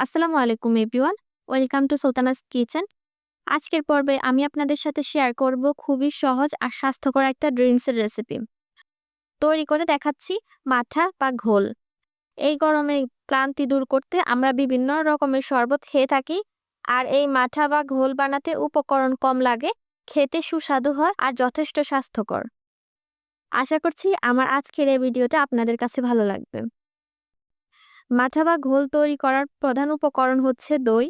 আসসালামু আলাইকুম everyone, welcome to Sultana's kitchen. আজকের পর্বে আমি আপনাদের সাথে শেয়ার করব খুবই সহজ আর স্বাস্থ্যকর একটা ড্রিঙ্কসের রেসিপি। তৈরি করে দেখাচ্ছি মাঠা বা ঘোল। এই গরমে ক্লান্তি দূর করতে আমরা বিভিন্ন রকমের শরবত খেয়ে থাকি আর এই মাঠা বা ঘোল বানাতে উপকরণ কম লাগে, খেতে সুস্বাদু হয় আর যথেষ্ট স্বাস্থ্যকর। আশা করছি আমার আজকের এই ভিডিওটা আপনাদের কাছে ভালো লাগবে। মাঠা বা ঘোল তৈরি করার প্রধান উপকরণ হচ্ছে দই।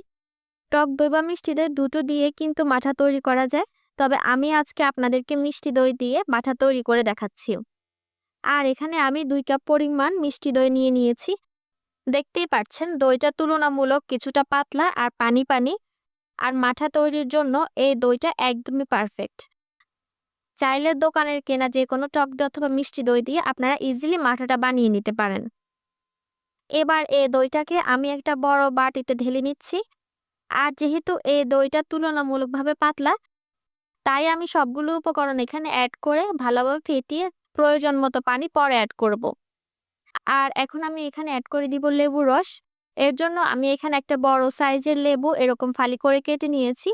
টক দই বা মিষ্টি দই দুটো দিয়ে কিন্তু মাঠা তৈরি করা যায়। তবে আমি আজকে আপনাদেরকে মিষ্টি দই দিয়ে মাঠা তৈরি করে দেখাচ্ছি। আর এখানে আমি দুই কাপ পরিমাণ মিষ্টি দই নিয়ে নিয়েছি। দেখতেই পাচ্ছেন, দইটা তুলনামূলক কিছুটা পাতলা আর পানি পানি। আর মাঠা তৈরির জন্য এই দইটা একদমই পারফেক্ট চাইলে দোকানের কেনা যে কোনো টক দই অথবা মিষ্টি দই দিয়ে আপনারা ইজিলি মাঠাটা বানিয়ে নিতে পারেন। এবার এই দইটাকে আমি একটা বড় বাটিতে ঢেলে নিচ্ছি। আর যেহেতু এই দইটা তুলনামূলকভাবে পাতলা, তাই আমি সবগুলো উপকরণ এখানে অ্যাড করে ভালোভাবে ফেটিয়ে প্রয়োজন মতো পানি পরে অ্যাড করব। আর এখন আমি এখানে অ্যাড করে দিব লেবু রস। এর জন্য আমি এখানে একটা বড় সাইজের লেবু এরকম ফালি করে কেটে নিয়েছি।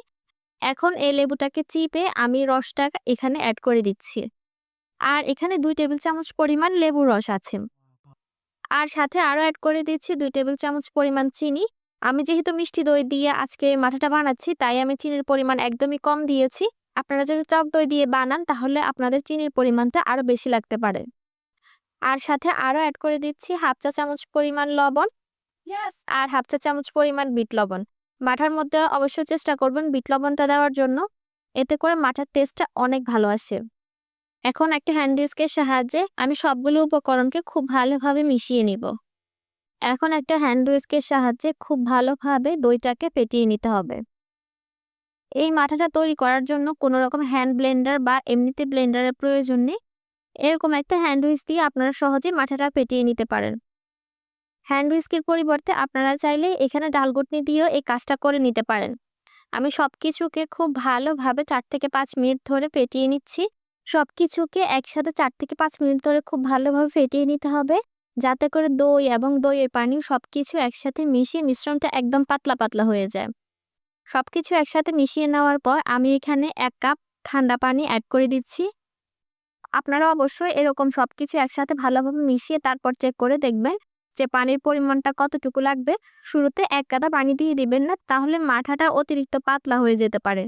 এখন এই লেবুটাকে চিপে আমি রসটা এখানে অ্যাড করে দিচ্ছি। আর এখানে দুই টেবিল চামচ পরিমাণ লেবু রস আছে। আর সাথে আরও অ্যাড করে দিচ্ছি দুই টেবিল চামচ পরিমাণ চিনি। আমি যেহেতু মিষ্টি দই দিয়ে আজকে মাথাটা বানাচ্ছি তাই আমি চিনির পরিমাণ একদমই কম দিয়েছি। আপনারা যদি টক দই দিয়ে বানান তাহলে আপনাদের চিনির পরিমাণটা আরও বেশি লাগতে পারে। আর সাথে আরও অ্যাড করে দিচ্ছি হাফ চা চামচ পরিমাণ লবণ আর হাফ চা চামচ পরিমাণ বিট লবণ। মাঠার মধ্যে অবশ্যই চেষ্টা করবেন বিট লবণটা দেওয়ার জন্য। এতে করে মাঠার টেস্টটা অনেক ভালো আসে। এখন একটা হ্যান্ড উইস্কের সাহায্যে আমি সবগুলো উপকরণকে খুব ভালোভাবে মিশিয়ে নিব। এখন একটা হ্যান্ড উইস্কের সাহায্যে খুব ভালোভাবে দইটাকে ফেটিয়ে নিতে হবে। এই মাথাটা তৈরি করার জন্য কোনো রকম হ্যান্ড ব্লেন্ডার বা এমনিতে ব্লেন্ডারের প্রয়োজন নেই। এরকম একটা হ্যান্ড উইস্ক দিয়ে আপনারা সহজে মাথাটা ফেটিয়ে নিতে পারেন। হ্যান্ড উইস্কের পরিবর্তে আপনারা চাইলে এখানে ডালগুটনি দিয়েও এই কাজটা করে নিতে পারেন। আমি সব কিছুকে খুব ভালোভাবে চার থেকে পাঁচ মিনিট ধরে ফেটিয়ে নিচ্ছি। সব কিছুকে একসাথে চার থেকে পাঁচ মিনিট ধরে খুব ভালোভাবে ফেটিয়ে নিতে হবে। যাতে করে দই এবং দইয়ের পানি সব কিছু একসাথে মিশিয়ে মিশ্রণটা একদম পাতলা পাতলা হয়ে যায়। সব কিছু একসাথে মিশিয়ে নেওয়ার পর আমি এখানে এক কাপ ঠান্ডা পানি অ্যাড করে দিচ্ছি। আপনারা অবশ্যই এরকম সব কিছু একসাথে ভালোভাবে মিশিয়ে তারপর চেক করে দেখবেন যে পানির পরিমাণটা কতটুকু লাগবে। শুরুতে এক গাদা পানি দিয়ে দিবেন না, তাহলে মাঠাটা অতিরিক্ত পাতলা হয়ে যেতে পারে।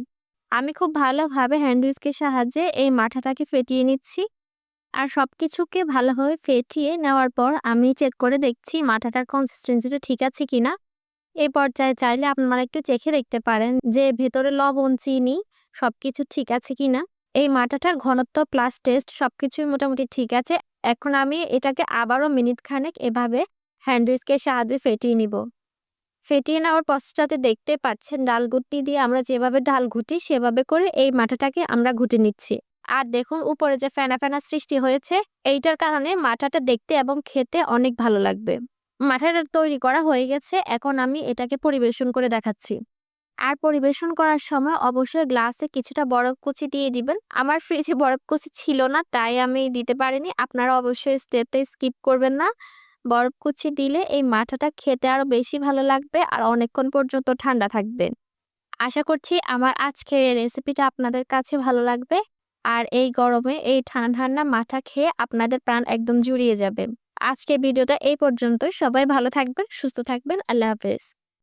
আমি খুব ভালোভাবে হ্যান্ড উইস্কের সাহায্যে এই মাথাটাকে ফেটিয়ে নিচ্ছি। আর সব কিছুকে ভালোভাবে ফেটিয়ে নেওয়ার পর আমি চেক করে দেখছি মাথাটার কনসিস্টেন্সিটা ঠিক আছে কি না এই পর্যায়ে চাইলে আপনারা একটু চেখে দেখতে পারেন যে ভেতরে লবণ, চিনি সব কিছু ঠিক আছে কিনা। এই মাথাটার ঘনত্ব প্লাস টেস্ট সব কিছুই মোটামুটি ঠিক আছে। এখন আমি এটাকে আবারও মিনিট খানেক এভাবে হ্যান্ড উইস্কের সাহায্যে ফেটিয়ে নিব। ফেটিয়ে নেওয়ার প্রসেসটাতে দেখতে পাচ্ছেন ডাল গুটি দিয়ে আমরা যেভাবে ডাল ঘুটি, সেভাবে করে এই মাথাটাকে আমরা ঘুটে নিচ্ছি। আর দেখুন উপরে যে ফেনা ফেনা সৃষ্টি হয়েছে, এইটার কারণে মাথাটা দেখতে এবং খেতে অনেক ভালো লাগবে। মাথাটা তৈরি করা হয়ে গেছে, এখন আমি এটাকে পরিবেশন করে দেখাচ্ছি। আর পরিবেশন করার সময় অবশ্যই গ্লাসে কিছুটা বরফ কুচি দিয়ে দিবেন। আমার ফ্রিজে বরফ কুচি ছিল না, তাই আমি দিতে পারিনি। আপনারা অবশ্যই স্টেপটা স্কিপ করবেন না। বরফ কুচি দিলে এই মাঠাটা খেতে আরও বেশি ভালো লাগবে আর অনেকক্ষণ পর্যন্ত ঠান্ডা থাকবে। আশা করছি আমার আজকের এই রেসিপিটা আপনাদের কাছে ভালো লাগবে আর এই গরমে এই ঠান্ডা ঠান্ডা মাথা খেয়ে আপনাদের প্রাণ একদম জুড়িয়ে যাবে। আজকের ভিডিওটা এই পর্যন্ত সবাই ভালো থাকবেন, সুস্থ থাকবেন। আল্লাহ হাফেজ।